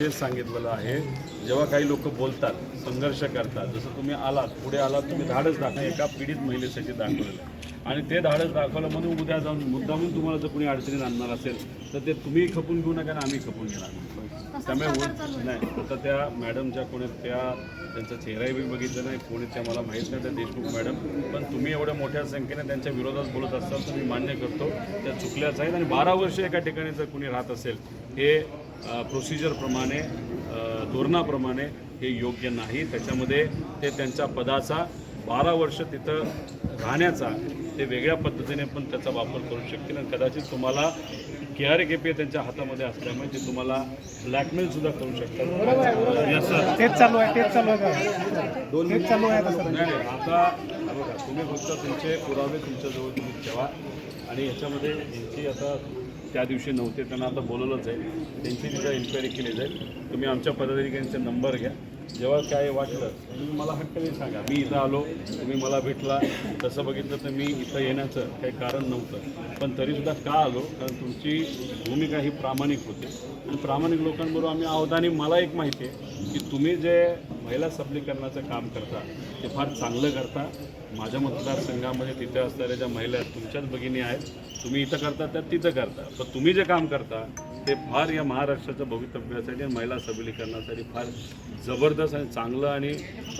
तेच सांगितलेलं आहे. जेव्हा काही लोक बोलतात संघर्ष करतात जसं तुम्ही आलात पुढे आलात तुम्ही धाडस दाखवा एका पीडित महिलेसाठी दाखवलेलं आहे. आणि ते धाडस दाखवलं म्हणून उद्या जाऊन मुद्दामून तुम्हाला जर कोणी अडचणीत आणणार असेल तर ते तुम्ही खपून घेऊ नका आणि आम्ही खपून घेणार. त्यामुळे होत नाही आता त्या मॅडमच्या कोणी त्या त्यांचा चेहराही मी बघितला नाही कोणी त्या मला माहीत नाही त्या देशमुख मॅडम. पण तुम्ही एवढ्या मोठ्या संख्येने त्यांच्या विरोधात बोलत असाल तर मी मान्य करतो. त्या चुकल्याच आहेत आणि बारा वर्ष एका ठिकाणी जर कोणी राहत असेल हे प्रोसिजरप्रमाणे धोरणाप्रमाणे हे योग्य नाही. त्याच्यामध्ये ते त्यांच्या पदाचा बारा वर्ष तिथं राहण्याचा ते वेगळ्या पद्धतीने पण त्याचा वापर करू शकतील आणि कदाचित तुम्हाला के आर के पी त्यांच्या हातामध्ये असल्यामुळे ते तुम्हाला ब्लॅकमेल सुद्धा करू शकतात. तेच चालू आहे तेच चालू आहे का दोन तेच चालू आहे नाही नाही आता हे बघा तुम्ही फक्त तुमचे पुरावे तुमच्याजवळ तुम्ही ठेवा. आणि याच्यामध्ये यांची आता त्या दिवशी नव्हते त्यांना आता बोलवलंच आहे. त्यांची तिथं इन्क्वायरी केली जाईल. तुम्ही आमच्या पदाधिकाऱ्यांचे नंबर घ्या. जेव्हा काय वाटलं तुम्ही मला हक्काने सांगा. मी इथं आलो तुम्ही मला भेटला. तसं बघितलं तर मी इथं येण्याचं काही कारण नव्हतं. पण तरीसुद्धा का आलो? कारण तुमची भूमिका ही प्रामाणिक होती. आणि प्रामाणिक लोकांबरोबर आम्ही आहोत आणि मला एक माहिती आहे की तुम्ही जे महिला सबलीकरणाचं काम करता ते फार चांगलं करता. माझ्या मतदारसंघामध्ये तिथे असणाऱ्या ज्या महिला आहेत तुमच्याच भगिनी आहेत. तुम्ही इथं करता त्या तिथं करता. तर तुम्ही जे काम करता ते फार या महाराष्ट्राच्या भवितव्यासाठी आणि महिला सबलीकरणासाठी फार जबरदस्त आणि चांगलं आणि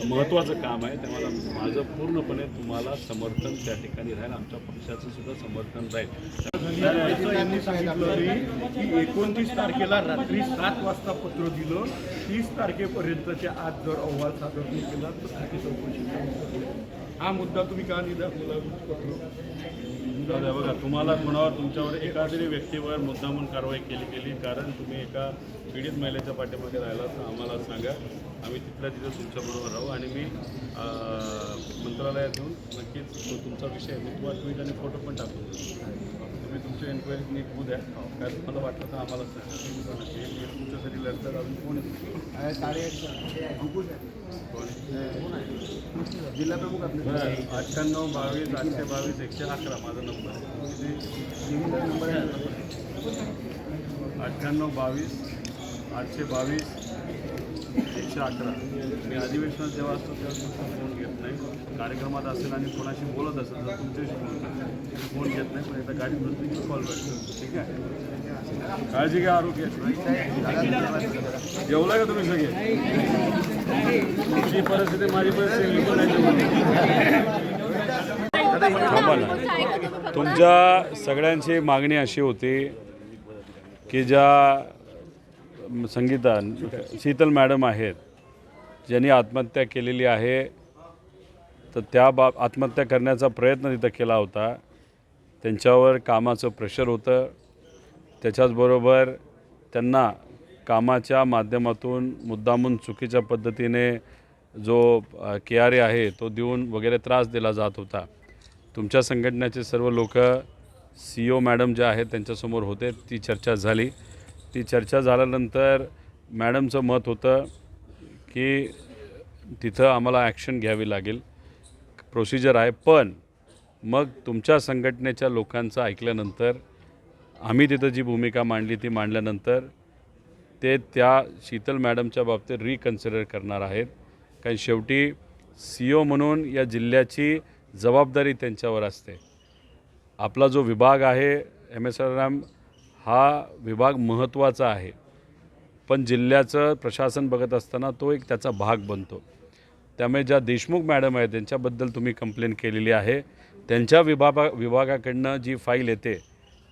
महत्त्वाचं काम आहे. ते मला माझं पूर्णपणे तुम्हाला समर्थन त्या ठिकाणी राहील. आमच्या पक्षाचं सुद्धा समर्थन राहील. यांनी सांगितलं की एकोणतीस तारखेला रात्री सात वाजता पत्र दिलं. तीस तारखेपर्यंतच्या आज जर अहवाल सादर नाही केला तर चौकशी हा मुद्दा तुम्ही का नाही दाखवला द्या बघा तुम्हाला कोणावर तुमच्यावर एका तरी व्यक्तीवर मुद्दामून कारवाई केली गेली कारण तुम्ही एका पीडित महिलेच्या पाठीमागे राहिला तर आम्हाला सांगा. आम्ही तिथल्या तिथं तुमच्याबरोबर राहू आणि मी मंत्रालयात येऊन नक्कीच तुमचा विषय मी तुम्हाला ट्विट आणि फोटो पण टाकून देतो. तुम्ही तुमची एन्क्वायरी नीट होऊ द्या. काय तुम्हाला वाटलं तर आम्हाला तुमच्यासाठी लढतात अजून कोण जिल्हा प्रमुख अठ्ठ्याण्णव बावीस आठशे बावीस एकशे अकरा माझा नंबर नंबर आहे. अठ्ठ्याण्णव बावीस आठशे बावीस एकशे अठरा मी अधिवेशनात जेव्हा असतो तेव्हा फोन घेत नाही. कार्यक्रमात असेल आणि कोणाशी बोलत असेल तर तुमच्याशी फोन करतो फोन घेत नाही पण एकदा गाडी प्रत्येक कॉल करतो ठीक आहे? काळजी घ्या आरोग्य जेवला का तुम्ही सगळे? तुमची परिस्थिती माझी परिस्थिती पण नाही तुमच्या सगळ्यांची मागणी अशी होती की ज्या संगीता शीतल मॅडम आहेत ज्यांनी आत्महत्या केलेली आहे तर त्या बाब आत्महत्या करण्याचा प्रयत्न तिथं केला होता. त्यांच्यावर कामाचं प्रेशर होतं. त्याच्याचबरोबर त्यांना कामाच्या माध्यमातून मुद्दामून चुकीच्या पद्धतीने जो के आर ए आहे तो देऊन वगैरे त्रास दिला जात होता. तुमच्या संघटनेचे सर्व लोक सी ओ मॅडम ज्या आहेत त्यांच्यासमोर होते ती चर्चा झाली. ती चर्चा झाल्यानंतर मॅडमचं मत होतं की तिथं आम्हाला ॲक्शन घ्यावी लागेल. प्रोसिजर आहे पण मग तुमच्या संघटनेच्या लोकांचं ऐकल्यानंतर आम्ही तिथं जी भूमिका मांडली ती मांडल्यानंतर ते त्या शीतल मॅडमच्या बाबतीत रिकन्सिडर करणार आहेत. कारण शेवटी सी ओ म्हणून या जिल्ह्याची जबाबदारी त्यांच्यावर असते. आपला जो विभाग आहे एम एस आर एम हा विभाग महत्त्वाचा आहे. पण जिल्ह्याचं प्रशासन बघत असताना तो एक त्याचा भाग बनतो. त्यामुळे ज्या देशमुख मॅडम आहे त्यांच्याबद्दल तुम्ही कंप्लेंट केलेली आहे. त्यांच्या विभागा विभागाकडनं जी फाईल येते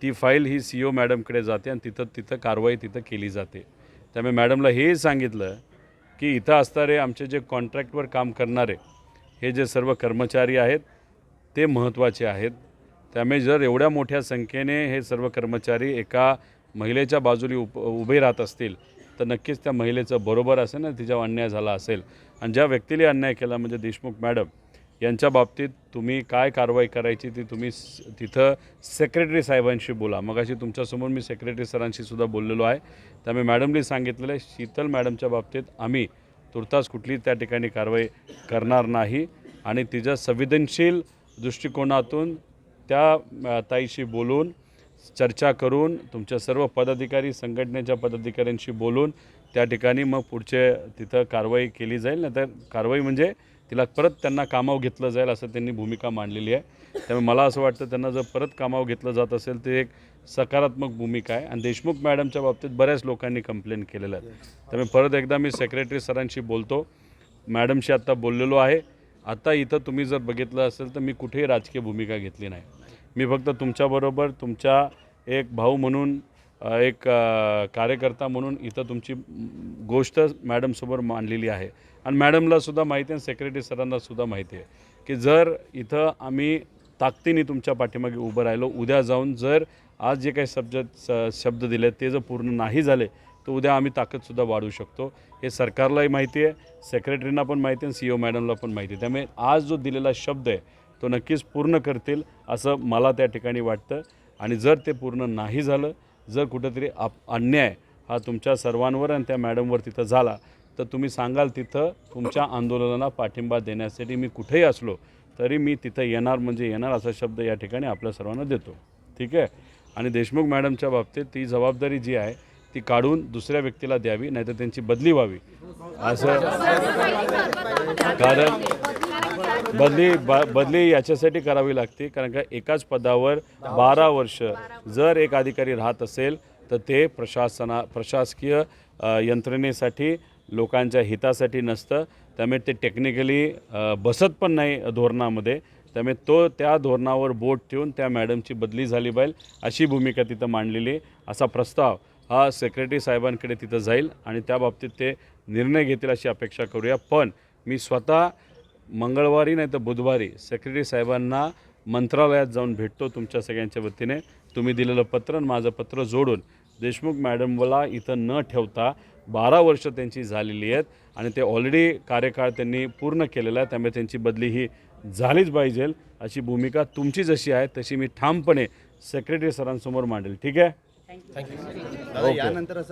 ती फाईल ही सी ओ मॅडमकडे जाते आणि तिथं तिथं कारवाई तिथं केली जाते. त्यामुळे मॅडमला हे सांगितलं की इथं असणारे आमचे जे कॉन्ट्रॅक्टवर काम करणारे हे जे सर्व कर्मचारी आहेत ते महत्त्वाचे आहेत. त्यामुळे जर एवढ्या मोठ्या संख्येने हे सर्व कर्मचारी एका महिलेच्या बाजूला उप उभे राहत असतील तर नक्कीच त्या महिलेचं बरोबर असेल ना तिच्यावर अन्याय झाला असेल. आणि ज्या व्यक्तीने अन्याय केला म्हणजे देशमुख मॅडम यांच्या बाबतीत तुम्ही काय कारवाई करायची ती तुम्ही तिथं सेक्रेटरी साहेबांशी बोला. मगाशी तुमच्यासमोर मी सेक्रेटरी सरांशी सुद्धा बोललेलो आहे. त्यामुळे मॅडमनी सांगितलेलं आहे शीतल मॅडमच्या बाबतीत आम्ही तुर्तास कुठली त्या ठिकाणी कारवाई करणार नाही. आणि तिच्या संवेदनशील दृष्टिकोनातून त्या ताईशी बोलून चर्चा करून तुमच्या सर्व पदाधिकारी संघटनेच्या पदाधिकाऱ्यांशी बोलून त्या ठिकाणी मग पुढचे तिथं कारवाई केली जाईल. ना तर कारवाई म्हणजे तिला परत त्यांना कामावर घेतलं जाईल असं त्यांनी भूमिका मांडलेली आहे. त्यामुळे मला असं वाटतं त्यांना जर परत कामावर घेतलं जात असेल ते एक सकारात्मक भूमिका आहे. आणि देशमुख मॅडमच्या बाबतीत बऱ्याच लोकांनी कंप्लेंट केलेलं आहे. त्यामुळे परत एकदा मी सेक्रेटरी सरांशी बोलतो. मॅडमशी आत्ता बोललेलो आहे. आता इथं तुम्ही जर बघितलं असेल तर मी कुठेही राजकीय भूमिका घेतली नाही. मी फक्त तुमच्याबरोबर तुमच्या एक भाऊ म्हणून एक कार्यकर्ता म्हणून इथं तुमची गोष्ट मॅडमसमोर मांडलेली आहे. आणि मॅडमलासुद्धा माहिती आहे आणि सेक्रेटरी सरांनासुद्धा माहिती आहे की जर इथं आम्ही ताकदीने तुमच्या पाठीमागे उभं राहिलो उद्या जाऊन जर आज जे काही शब्द स- शब्द दिले ते जर पूर्ण नाही झाले तर उद्या आम्ही ताकदसुद्धा वाढवू शकतो. हे सरकारलाही माहिती आहे सेक्रेटरींना पण माहिती आहे सी ओ मॅडमला पण माहिती आहे. त्यामुळे आज जो दिलेला शब्द आहे तो नक्कीच पूर्ण करतील असं मला त्या ठिकाणी वाटतं. आणि जर ते पूर्ण नाही झालं जर कुठंतरी आप अन्याय हा तुमच्या सर्वांवर आणि त्या मॅडमवर तिथं झाला तर तुम्ही सांगाल तिथं तुमच्या आंदोलनाला पाठिंबा देण्यासाठी मी कुठेही असलो तरी मी तिथं येणार म्हणजे येणार असा शब्द या ठिकाणी आपल्या सर्वांना देतो. ठीक आहे? आणि देशमुख मॅडमच्या बाबतीत ती जबाबदारी जी आहे ती काढून दुसऱ्या व्यक्तीला द्यावी नाहीतर त्यांची बदली व्हावी. असं कारण बदली ब बदली याच्यासाठी करावी लागते कारण का एकाच पदावर बारा वर्ष जर एक अधिकारी राहत असेल तर ते प्रशासना प्रशासकीय यंत्रणेसाठी लोकांच्या हितासाठी नसतं. त्यामुळे ते टेक्निकली बसत पण नाही धोरणामध्ये. त्यामुळे तो त्या धोरणावर बोट ठेवून त्या मॅडमची बदली झाली पाहिजे अशी भूमिका तिथं मांडलेली असा प्रस्ताव हा सेक्रेटरी साहेबांकडे तिथं जाईल आणि त्या बाबतीत ते निर्णय घेतील अशी अपेक्षा करूया. पण मी स्वतः मंगळवारी नाही तर बुधवारी सेक्रेटरी साहेबांना मंत्रालयात जाऊन भेटतो तुमच्या सगळ्यांच्या वतीने. तुम्ही दिलेलं पत्र आणि माझं पत्र जोडून देशमुख मॅडमला इथं न ठेवता बारा वर्ष त्यांची झालेली आहेत आणि ते ऑलरेडी कार्यकाळ त्यांनी पूर्ण केलेला आहे. त्यामुळे त्यांची बदली ही झालीच पाहिजे. अशी भूमिका तुमची जशी आहे तशी मी ठामपणे सेक्रेटरी सरांसमोर मांडेल. ठीक आहे? दादा यानंतर असं